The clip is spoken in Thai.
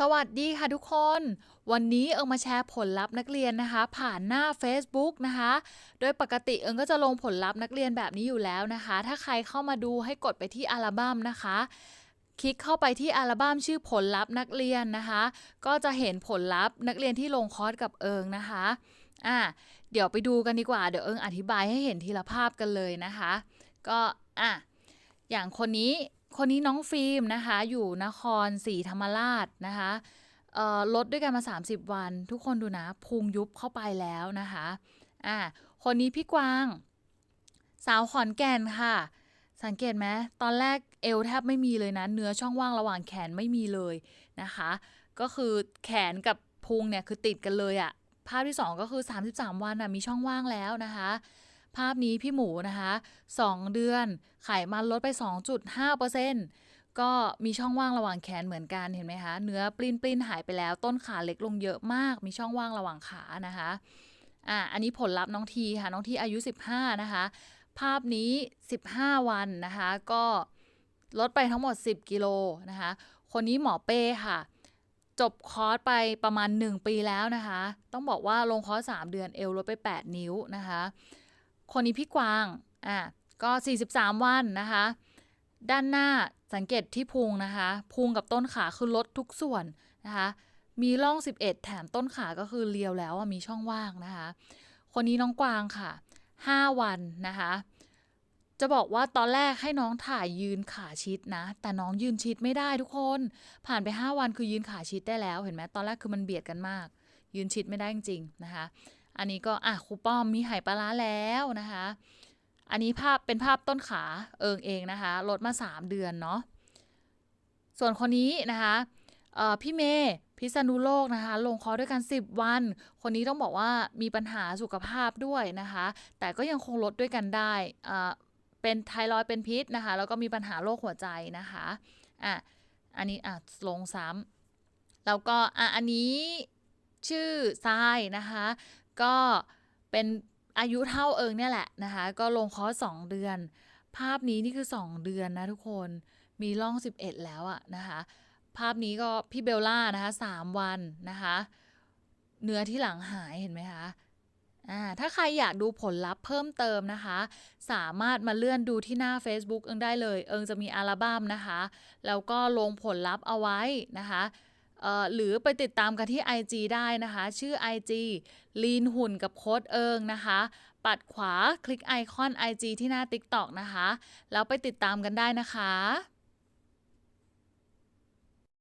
สวัสดีค่ะทุกคน วันนี้เอิงมาแชร์ผลลัพธ์นักเรียนนะคะ ผ่านหน้า Facebook นะคะ โดยปกติเอิงก็จะลงผลลัพธ์นักเรียนแบบนี้อยู่แล้วนะคะ ถ้าใครเข้ามาดูให้กดไปที่อัลบั้มนะคะ คลิกเข้าไปที่อัลบั้มชื่อผลลัพธ์นักเรียนนะคะ ก็จะเห็นผลลัพธ์นักเรียนที่ลงคอร์สกับเอิงนะคะอะเดี๋ยวไปดูกันดีกว่าเดี๋ยวเอิงอธิบายให้เห็นทีละภาพกันเลยนะคะ ก็อะอย่างคนนี้ คนนี้น้องฟิล์มนะคะ อยู่นครศรีธรรมราชนะคะลดด้วยกันมา 30 วัน ทุกคนดูนะพุงยุบเข้าไปแล้วนะคะอะคนนี้พี่กวาง สาวขอนแก่นค่ะ สังเกตไหมตอนแรกเอวแทบไม่มีเลยนะ เนื้อช่องว่างระหว่างแขนไม่มีเลยนะคะ ก็คือแขนกับพุงเนี่ยคือติดกันเลยอะภาพที่ 2 ก็คือ 33 วันอะมีช่องว่างแล้วนะคะ ภาพนี้พี่หมูนะคะ2เดือนไขมันลดไป 2.5%ก็มีช่องว่างระหว่างแขนเหมือนกันเห็นไหมคะ เนื้อปลิ้นปลิ้นหายไปแล้ว ต้นขาเล็กลงเยอะมาก มีช่องว่างระหว่างขานะคะอะอันนี้ผลลัพธ์น้องทีค่ะ น้องทีอายุ 15 นะคะ ภาพนี้ 15 วันนะคะ ก็ลดไปทั้งหมด 10 กิโลนะคะ คนนี้หมอเป้ค่ะ จบคอร์สไปประมาณ 1 ปีแล้วนะคะ ต้องบอกว่าลงคอร์ส 3 เดือนเอวลดไป 8 นิ้วนะคะ คนนี้พี่กวางอะก็ 43 วันนะคะ ด้านหน้าสังเกตที่พุงนะคะพุงกับต้นขาคือลดทุกส่วนนะคะ มีร่อง 11 แถมต้นขาก็คือเรียวแล้วอะมีช่องว่างนะคะ คนนี้น้องกวางค่ะ 5 วันนะคะ จะบอกว่าตอนแรกให้น้องถ่ายยืนขาชิดนะ แต่น้องยืนชิดไม่ได้ทุกคน ผ่านไป 5 วันคือยืนขาชิดได้แล้ว เห็นไหมตอนแรกคือมันเบียดกันมาก ยืนชิดไม่ได้จริงๆนะคะ อันนี้ก็อะครูป้อมมีไหปลาร้าแล้วนะคะ อันนี้ภาพเป็นภาพต้นขาเอิงเองนะคะลดมา 3 เดือนเนาะ ส่วนคนนี้นะคะพี่เมย์พิษณุโลกนะคะ ลงคอร์ด้วยกัน 10 วัน คนนี้ต้องบอกว่ามีปัญหาสุขภาพด้วยนะคะ แต่ก็ยังคงลดด้วยกันได้เป็นไทรอยด์เป็นพิษนะคะ แล้วก็มีปัญหาโรคหัวใจนะคะอะอันนี้อะลงซ้ำแล้วก็อะอันนี้ชื่อทรายนะคะ ก็เป็นอายุเท่าเอิงเนี่ยแหละนะคะ ก็ลงคอร์ส2เดือน ภาพนี้นี่คือ 2 เดือนนะทุกคนมีร่อง 11 แล้วอะนะคะ ภาพนี้ก็พี่เบลล่านะคะ3วันนะคะ เนื้อที่หลังหายเห็นไหมคะถ้าใครอยากดูผลลัพธ์เพิ่มเติมนะคะ สามารถมาเลื่อนดูที่หน้า Facebook เอิงได้เลย เอิงจะมีอัลบั้มนะคะ แล้วก็ลงผลลัพธ์เอาไว้นะคะ หรือไปติดตามกันที่ IG ได้นะคะ ชื่อ IG ลีนหุ่นกับโค้ดเอิงนะคะ ปัดขวาคลิกไอคอน IG ที่หน้า TikTok นะคะ แล้วไปติดตามกันได้นะคะ